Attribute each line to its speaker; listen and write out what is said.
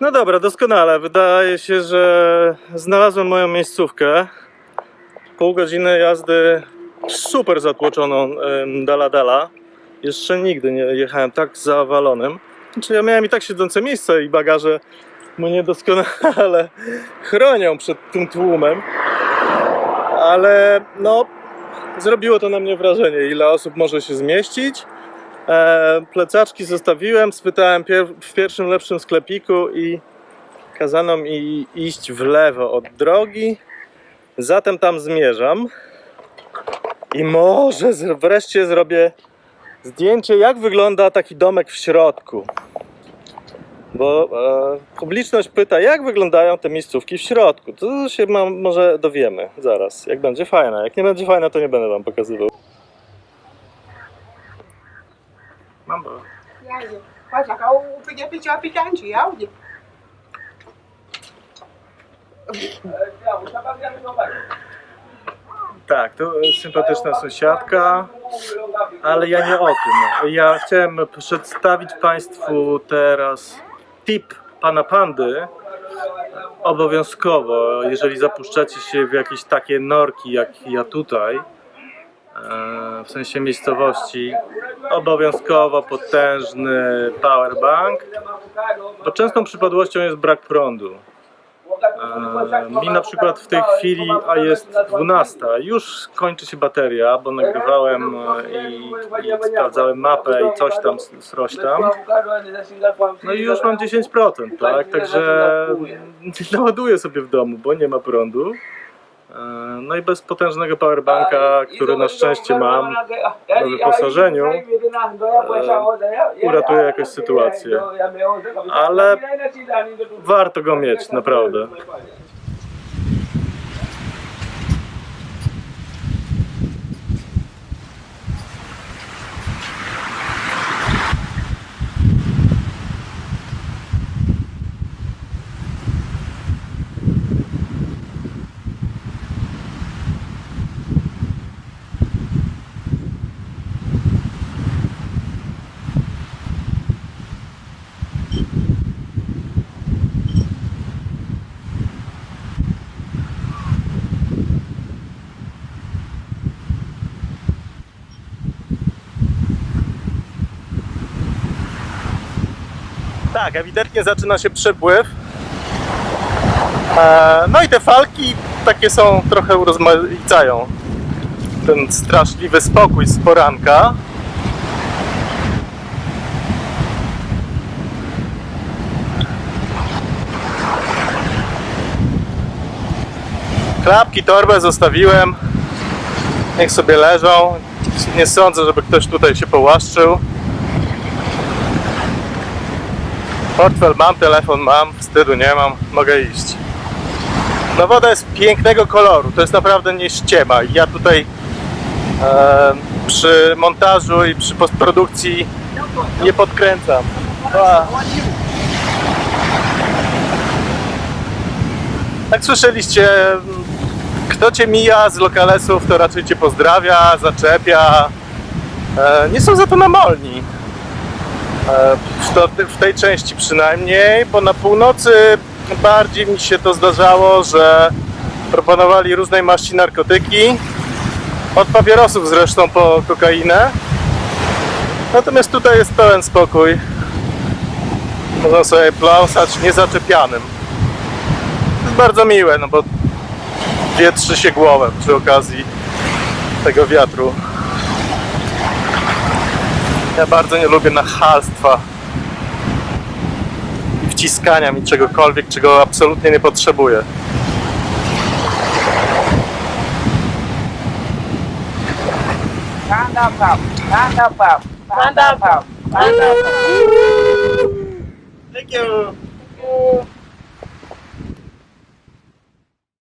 Speaker 1: No dobra, doskonale. Wydaje się, że znalazłem moją miejscówkę. Pół godziny jazdy super zatłoczoną dala dala. Jeszcze nigdy nie jechałem tak zawalonym. Znaczy ja miałem i tak siedzące miejsce i bagaże mnie doskonale chronią przed tym tłumem. Ale no, zrobiło to na mnie wrażenie, ile osób może się zmieścić. E, plecaczki zostawiłem, spytałem pier- w pierwszym lepszym sklepiku i kazano mi iść w lewo od drogi. Zatem tam zmierzam. I może wreszcie zrobię zdjęcie, jak wygląda taki domek w środku. Bo e, publiczność pyta, jak wyglądają te miejscówki w środku. To się ma, może dowiemy zaraz, jak będzie fajna. Jak nie będzie fajna, to nie będę wam pokazywał.
Speaker 2: Tôi cho tôi cho anh chị áo gì?
Speaker 1: Tak, to sympatyczna sąsiadka, ale ja nie o tym. Ja chciałem przedstawić Państwu teraz tip pana Pandy. Obowiązkowo, jeżeli zapuszczacie się w jakieś takie norki jak ja tutaj, e, w sensie miejscowości, obowiązkowo potężny powerbank, bo częstą przypadłością jest brak prądu. E, Mi na przykład w tej chwili, a jest 12, już kończy się bateria, bo nagrywałem e, i, i sprawdzałem mapę i coś tam, coś tam. No i już mam 10%, tak? Także nie naładuję sobie w domu, bo nie ma prądu. E, No i bez potężnego powerbanka, który na szczęście mam,
Speaker 3: na
Speaker 1: wyposażeniu, uratuje jakąś sytuację. Ale warto go mieć, naprawdę. Tak, ewidentnie zaczyna się przepływ. E, No i te falki takie są trochę urozmaicają ten straszliwy spokój z poranka. Klapki, torbę zostawiłem. Niech sobie leżą. Nie sądzę, żeby ktoś tutaj się połaszczył. Portfel mam, telefon mam, wstydu nie mam, mogę iść. No woda jest pięknego koloru, to jest naprawdę nie ściema. Ja tutaj e, przy montażu i przy postprodukcji nie podkręcam. A. Jak słyszeliście, kto cię mija z lokalesów, to raczej cię pozdrawia, zaczepia. E, nie są za to namolni. E, W, to, w tej części przynajmniej, bo na północy bardziej mi się to zdarzało, że proponowali różnej maści narkotyki, od papierosów zresztą po kokainę. Natomiast tutaj jest pełen spokój. Można sobie pląsać niezaczepianym. To jest bardzo miłe, no bo wietrzy się głowę przy okazji tego wiatru. Ja bardzo nie lubię nachalstwa i wciskania mi czegokolwiek, czego absolutnie nie potrzebuję.
Speaker 3: Pop, panda pop.
Speaker 1: Thank you.